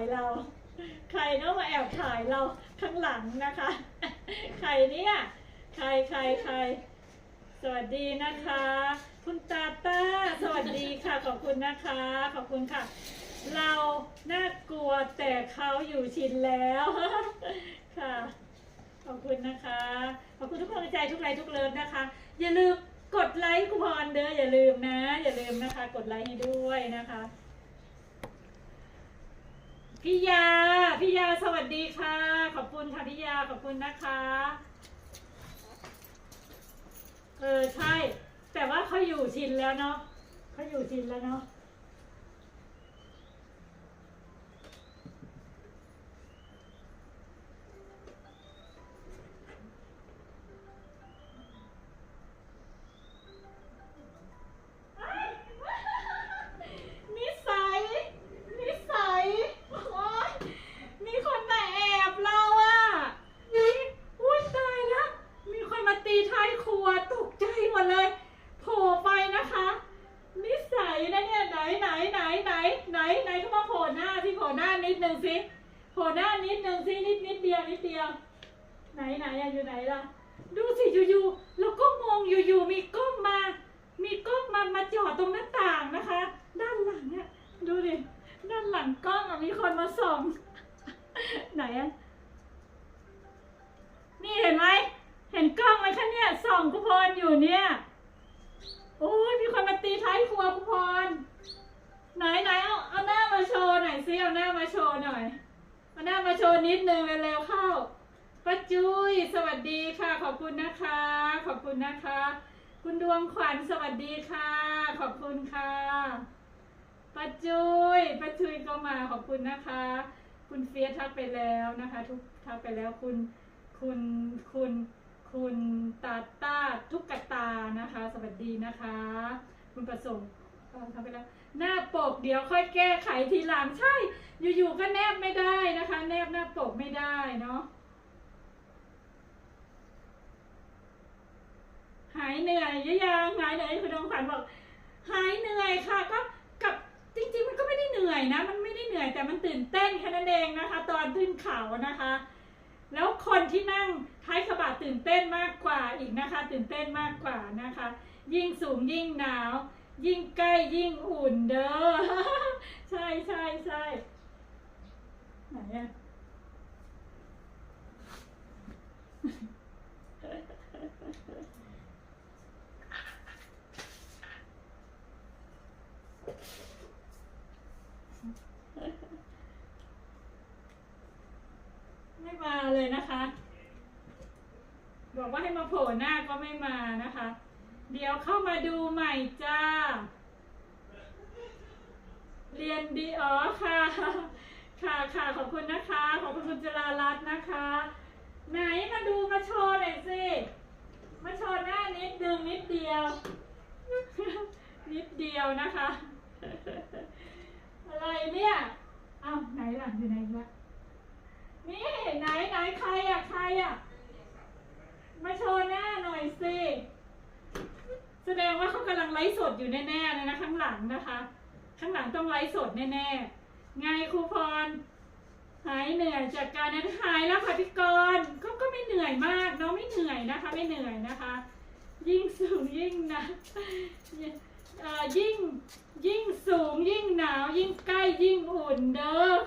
ายเรา ใครเนาะมาแอบถ่ายเราข้างหลังนะคะ ใครเนี่ยใครใครใครสวัสดีนะคะ คุณตาต้าสวัสดีค่ะขอบคุณนะคะ ขอบคุณค่ะ เราน่ากลัวแต่เขาอยู่ชินแล้วค่ะ ขอบคุณนะคะ ขอบคุณทุกกำลังใจทุกไลค์ทุกเลิฟนะคะ อย่าลืมกดไลค์คูปองเด้ออย่าลืมนะ อย่าลืมนะคะ กดไลค์ให้ด้วยนะคะ พี่ยา พี่ยาสวัสดีค่ะ ขอบคุณค่ะพี่ยาขอบคุณนะคะ เออใช่ แต่ว่าเขาอยู่ชินแล้วเนาะเขาอยู่ชินแล้วเนาะ นิดนึงสิโผล่หน้านิดนึงสินิดนิดเดียวนิดเดียว ไหนไหนอะอยู่ไหนล่ะ ดูสิอยู่ๆแล้วก็งงอยู่ๆมีกล้องมา มีกล้องมามาจ่อตรงหน้าต่างนะคะ ด้านหลังอะดูดิด้านหลังกล้องมีคนมาส่องไหนอะนี่เห็นไหมเห็นกล้องไหมคะเนี่ยส่องคุพรอยู่เนี่ย ว์หน่อยเอาหน้ามาโชว์นิดนึงเร็วๆเข้าป้าจุ้ยสวัสดีค่ะ ขอบคุณนะคะ ขอบคุณนะคะ คุณดวงขวัญสวัสดีค่ะ ขอบคุณค่ะป้าจุ้ยป้าจุ้ยก็มาขอบคุณนะคะ คุณเฟียสทักไปแล้วนะคะ ทุกทักไปแล้วคุณคุณคุณคุณตาตาทุกกตานะคะ สวัสดีนะคะ คุณประสงค์ เอ่อทำไปแล้วหน้าปกเดี๋ยวค่อยแก้ไขทีหลังใช่ อยู่ๆก็แนบไม่ได้นะคะ แนบหน้าปกไม่ได้เนาะหายเหนื่อยหรือยังหายเหนื่อยคุณดวงขวัญบอก หายเหนื่อยค่ะก็กับจริงๆมันก็ไม่ได้เหนื่อยนะ มันไม่ได้เหนื่อยแต่มันตื่นเต้นแค่นั้นเองนะคะ ตอนขึ้นเขานะคะ แล้วคนที่นั่งท้ายกระบะตื่นเต้นมากกว่าอีกนะคะ ตื่นเต้นมากกว่านะคะ ยิ่งสูงยิ่งหนาว ยิ่งใกล้ยิ่งอุ่นเด้อ ใช่ใช่ใช่ไหนอะไม่มาเลยนะคะ บอกว่าให้มาโผล่หน้าก็ไม่มานะคะ ดี๋ยวเข้ามาดูใหม่จ้า เรียนดีอ๋อค่ะ ค่ะค่ะขอบคุณนะคะ ขอบคุณคุณจรารัตน์นะคะ ไหนมาดูมาโชว์หน่อยสิ มาโชว์หน้านิดนึงนิดเดียว นิดเดียวนะคะ อะไรเนี่ยเอ้าไหนล่ะอยู่ไหนละนี่ไหนไหนใครอะใครอะมาโชว์หน้าหน่อยสิ ดงว่าเขากำลังไลฟ์สดอยู่แน่ๆเลยนะข้างหลังนะคะ ข้างหลังต้องไลฟ์สดแน่ๆไงครูพร หายเหนื่อยจากการนั้นหายแล้วค่ะพี่กรณ์ก็ก็ไม่เหนื่อยมากเนาะไม่เหนื่อยนะคะ ไม่เหนื่อยนะคะ ยิ่งสูงยิ่งหนะยิ่งยิ่งสูงยิ่งหนาว ยิ่งใกล้ยิ่งอุ่นเด้อ